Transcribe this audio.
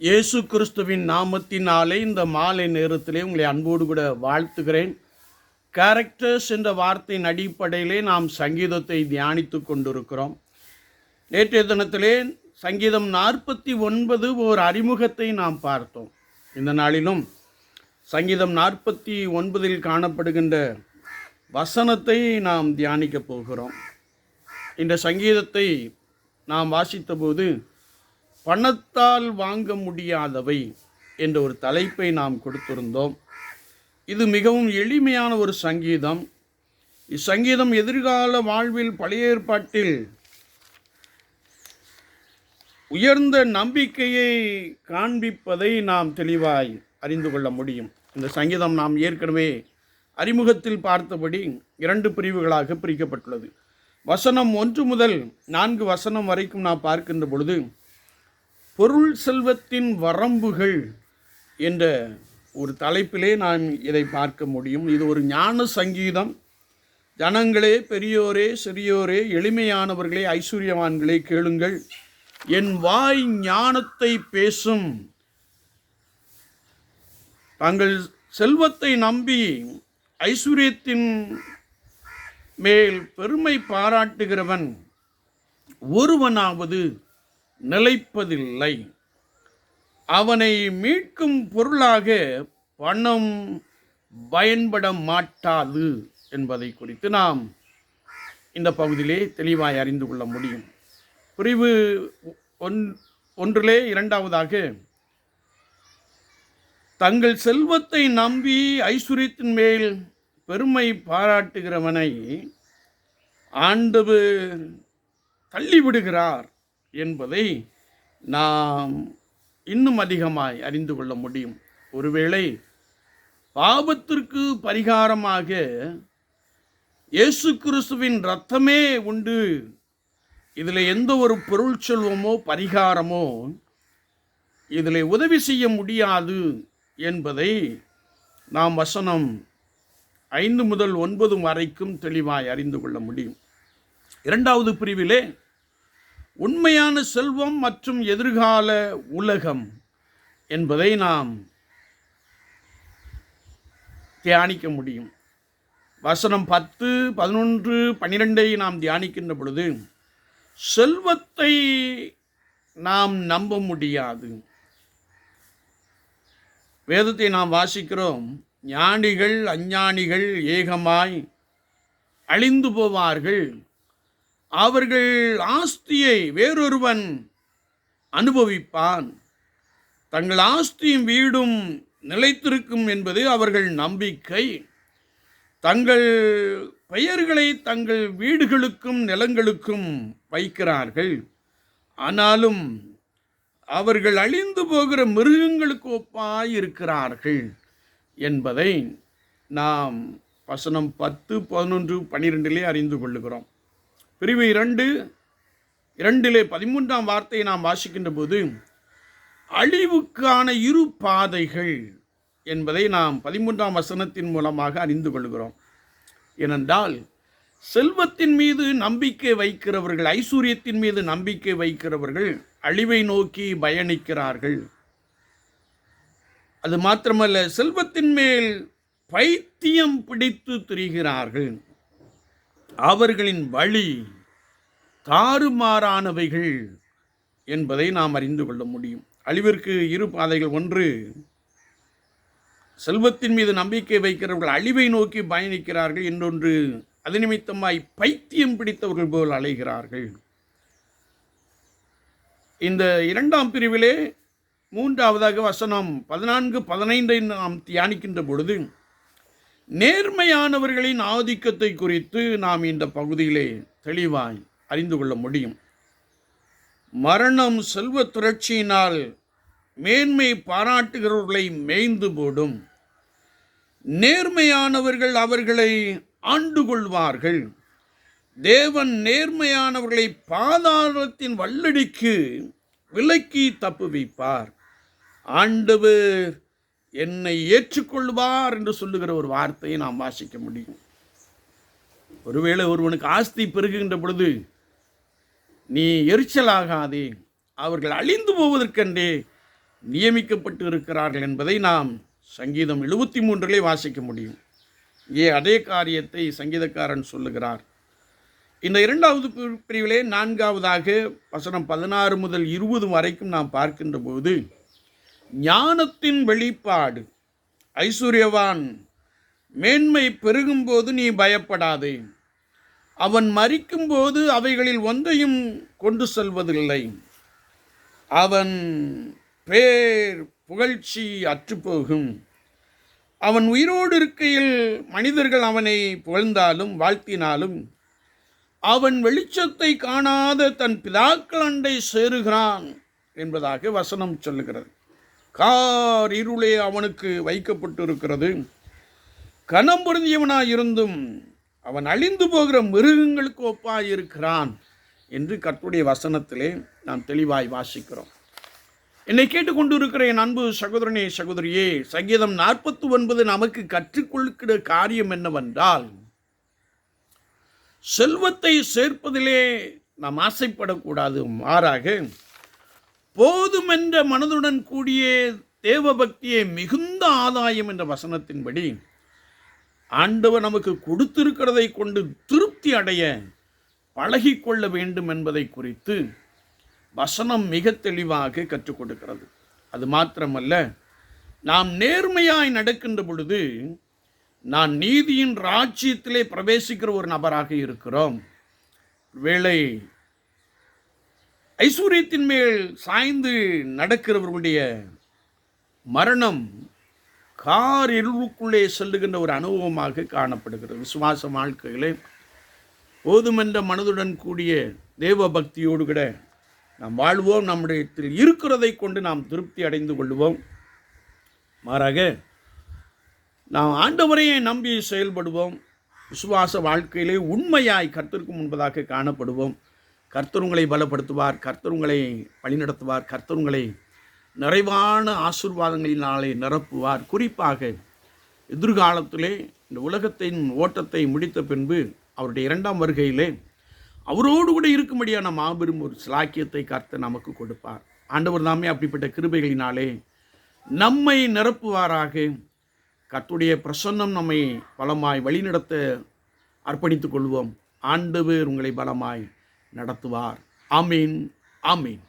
இயேசு கிறிஸ்துவின் நாமத்தினாலே இந்த மாலை நேரத்திலே உங்களை அன்போடு கூட வாழ்த்துகிறேன். கேரக்டர்ஸ் என்ற வார்த்தையின் அடிப்படையிலே நாம் சங்கீதத்தை தியானித்து கொண்டிருக்கிறோம். நேற்றைய தினத்திலே சங்கீதம் நாற்பத்தி ஒன்பது ஒரு அறிமுகத்தை நாம் பார்த்தோம். இந்த நாளிலும் சங்கீதம் நாற்பத்தி ஒன்பதில் காணப்படுகின்ற வசனத்தை நாம் தியானிக்கப் போகிறோம். இந்த சங்கீதத்தை நாம் வாசித்தபோது பணத்தால் வாங்க முடியாதவை என்ற ஒரு தலைப்பை நாம் கொடுத்திருந்தோம். இது மிகவும் எளிமையான ஒரு சங்கீதம். இச்சங்கீதம் எதிர்கால வாழ்வில் பழைய ஏற்பாட்டில் உயர்ந்த நம்பிக்கையை காண்பிப்பதை நாம் தெளிவாய் அறிந்து கொள்ள முடியும். இந்த சங்கீதம் நாம் ஏற்கனவே அறிமுகத்தில் பார்த்தபடி இரண்டு பிரிவுகளாக பிரிக்கப்பட்டுள்ளது. வசனம் ஒன்று முதல் நான்கு வசனம் வரைக்கும் நாம் பார்க்கின்ற பொழுது பொருள் செல்வத்தின் வரம்புகள் என்ற ஒரு தலைப்பிலே நாம் இதை பார்க்க முடியும். இது ஒரு ஞான சங்கீதம். ஜனங்களே பெரியோரே சிறியோரே எளிமையானவர்களே ஐஸ்வர்யவான்களே கேளுங்கள். என் வாய் ஞானத்தை பேசும். தங்கள் செல்வத்தை நம்பி ஐஸ்வர்யத்தின் மேல் பெருமை பாராட்டுகிறவன் ஒருவனாவது நிலைப்பதில்லை. அவனை மீட்கும் பொருளாக பணம் பயன்பட மாட்டாது என்பதை குறித்து நாம் இந்த பகுதியிலே தெளிவாய் அறிந்து கொள்ள முடியும். பிரிவு ஒன் ஒன்றிலே இரண்டாவதாக தங்கள் செல்வத்தை நம்பி ஐஸ்வர்யத்தின் மேல் பெருமை பாராட்டுகிறவனை ஆண்டவர் தள்ளிவிடுகிறார். என்பதை நாம் இன்னும் அதிகமாய் அறிந்து கொள்ள முடியும். ஒருவேளை பாவத்திற்கு பரிகாரமாக இயேசு கிறிஸ்துவின் ரத்தமே உண்டு. இதில் எந்த ஒரு பொருள் செல்வமோ பரிகாரமோ இதில் உதவி செய்ய முடியாது என்பதை நாம் வசனம் ஐந்து முதல் ஒன்பது வரைக்கும் தெளிவாய் அறிந்து கொள்ள முடியும். இரண்டாவது பிரிவிலே உண்மையான செல்வம் மற்றும் எதிர்கால உலகம் என்பதை நாம் தியானிக்க முடியும். வசனம் பத்து பதினொன்று பன்னிரெண்டை நாம் தியானிக்கின்ற பொழுது செல்வத்தை நாம் நம்ப முடியாது. வேதத்தை நாம் வாசிக்கிறோம் ஞானிகள் அஞ்ஞானிகள் ஏகமாய் அழிந்து போவார்கள். அவர்கள் ஆஸ்தியை வேறொருவன் அனுபவிப்பான். தங்கள் ஆஸ்தியும் வீடும் நிலைத்திருக்கும் என்பது அவர்கள் நம்பிக்கை. தங்கள் பெயர்களை தங்கள் வீடுகளுக்கும் நிலங்களுக்கும் வைக்கிறார்கள். ஆனாலும் அவர்கள் அழிந்து போகிற மிருகங்களுக்கு ஒப்பாய் இருக்கிறார்கள் என்பதை நாம் வசனம் பத்து பதினொன்று பன்னிரெண்டிலே அறிந்து கொள்ளுகிறோம். பிரிவு இரண்டு இரண்டிலே பதிமூன்றாம் வார்த்தையை நாம் வாசிக்கின்ற போது அழிவுக்கான இரு பாதைகள் என்பதை நாம் பதிமூன்றாம் வசனத்தின் மூலமாக அறிந்து கொள்கிறோம். ஏனென்றால் செல்வத்தின் மீது நம்பிக்கை வைக்கிறவர்கள் ஐஸ்வர்யத்தின் மீது நம்பிக்கை வைக்கிறவர்கள் அழிவை நோக்கி பயணிக்கிறார்கள். அது மாத்திரமல்ல செல்வத்தின் மேல் பைத்தியம் பிடித்து திரிகிறார்கள். அவர்களின் வழி தாறுமாறானவைகள் என்பதை நாம் அறிந்து கொள்ள முடியும். அழிவிற்கு இரு பாதைகள். ஒன்று செல்வத்தின் மீது நம்பிக்கை வைக்கிறவர்கள் அழிவை நோக்கி பயணிக்கிறார்கள் இன்னொன்று அது நிமித்தமாய் பைத்தியம் பிடித்தவர்கள் போல் அலைகிறார்கள். இந்த இரண்டாம் பிரிவிலே மூன்றாவதாக வசனம் பதினான்கு பதினைந்தை நாம் தியானிக்கின்ற பொழுது நேர்மையானவர்களின் ஆதிக்கத்தை குறித்து நாம் இந்த பகுதியிலே தெளிவாய் அறிந்து கொள்ள முடியும். மரணம் செல்வ திரட்சியினால் மேன்மை பாராட்டுகிறவர்களை மேய்ந்து போடும். நேர்மையானவர்கள் அவர்களை ஆண்டு கொள்வார்கள். தேவன் நேர்மையானவர்களை பாதாளத்தின் வல்லடிக்கு விலக்கி தப்புவிப்பார் ஆண்டவர் என்னை ஏற்றுக்கொள்வார் என்று சொல்லுகிற ஒரு வார்த்தையை நாம் வாசிக்க முடியும். ஒருவேளை ஒருவனுக்கு ஆஸ்தி பெருகுகின்ற பொழுது நீ எரிச்சலாகாதே அவர்கள் அழிந்து போவதற்கென்றே நியமிக்கப்பட்டு இருக்கிறார்கள் என்பதை நாம் சங்கீதம் எழுபத்தி மூன்றிலே வாசிக்க முடியும். ஏ அதே காரியத்தை சங்கீதக்காரன் சொல்லுகிறார். இந்த இரண்டாவது பிரிவிலே நான்காவதாக வசனம் பதினாறு முதல் இருபது வரைக்கும் நாம் பார்க்கின்ற போது ஞானத்தின் வெளிப்பாடு. ஐஸ்வர்யவான் மேன்மை பெருகும்போது நீ பயப்படாதே. அவன் மறிக்கும்போது அவைகளில் ஒன்றையும் கொண்டு செல்வதில்லை. அவன் பேர் புகழ்ச்சி அற்றுப்போகும். அவன் உயிரோடு இருக்கையில் மனிதர்கள் அவனை புகழ்ந்தாலும் வாழ்த்தினாலும் அவன் வெளிச்சத்தை காணாத தன் பிதாக்கள் அண்டை சேருகிறான் என்பதாக வசனம் சொல்லுகிறது. கார் இருளே அவனுக்கு வைக்கப்பட்டிருக்கிறது. கனம் பொருந்தியவனாயிருந்தும் அவன் அழிந்து போகிற மிருகங்களுக்கு ஒப்பாயிருக்கிறான் என்று கத்துடைய வசனத்திலே நாம் தெளிவாய் வாசிக்கிறோம். என்னை கேட்டுக்கொண்டிருக்கிற என் அன்பு சகோதரனே சகோதரியே சங்கீதம் நாற்பத்தி ஒன்பது நமக்கு கற்றுக்கொள்கிற காரியம் என்னவென்றால் செல்வத்தை சேர்ப்பதிலே நாம் ஆசைப்படக்கூடாது. மாறாக போதுமென்ற மனதுடன் கூடிய தேவபக்தியே மிகுந்த ஆதாயம் என்ற வசனத்தின்படி ஆண்டவர் நமக்கு கொடுத்திருக்கிறதை கொண்டு திருப்தி அடைய பழகிக்கொள்ள வேண்டும் என்பதை குறித்து வசனம் மிக தெளிவாக கற்றுக் கொடுக்கிறது. அது மாத்திரமல்ல நாம் நேர்மையாய் நடக்கின்ற பொழுது நான் நீதியின் ராஜ்யத்திலே பிரவேசிக்கிற ஒரு நபராக இருக்கிறோம். வேளை ஐஸ்வர்யத்தின் மேல் சாய்ந்து நடக்கிறவர்களுடைய மரணம் கார் இருளுக்குள்ளே செல்லுகின்ற ஒரு அனுபவமாக காணப்படுகிறது. விசுவாச வாழ்க்கையிலே போதுமென்ற மனதுடன் கூடிய தேவ பக்தியோடு கூட நாம் வாழ்வோம். நம்முடைய இருக்கிறதை கொண்டு நாம் திருப்தி அடைந்து கொள்வோம். மாறாக நாம் ஆண்டவரையே நம்பி செயல்படுவோம். விசுவாச வாழ்க்கையிலே உண்மையாய் கத்திற்கு முன்பதாக காணப்படுவோம். கர்த்தர் உங்களை பலப்படுத்துவார் கர்த்தர் உங்களை வழிநடத்துவார் கர்த்தர் உங்களை நிறைவான ஆசிர்வாதங்களினாலே நிரப்புவார். குறிப்பாக எதிர்காலத்திலே இந்த உலகத்தின் ஓட்டத்தை முடித்த பின்பு அவருடைய இரண்டாம் வருகையிலே அவரோடு கூட இருக்கும்படியான மாபெரும் ஒரு சிலாக்கியத்தை கர்த்தர் நமக்கு கொடுப்பார். ஆண்டவர் தாமே அப்படிப்பட்ட கிருபைகளினாலே நம்மை நிரப்புவாராக. கர்த்துடைய பிரசன்னம் நம்மை பலமாய் வழிநடத்த அர்ப்பணித்துக் கொள்வோம். ஆண்டவர் உங்களை பலமாய் நடத்துவார். ஆமீன் ஆமீன்.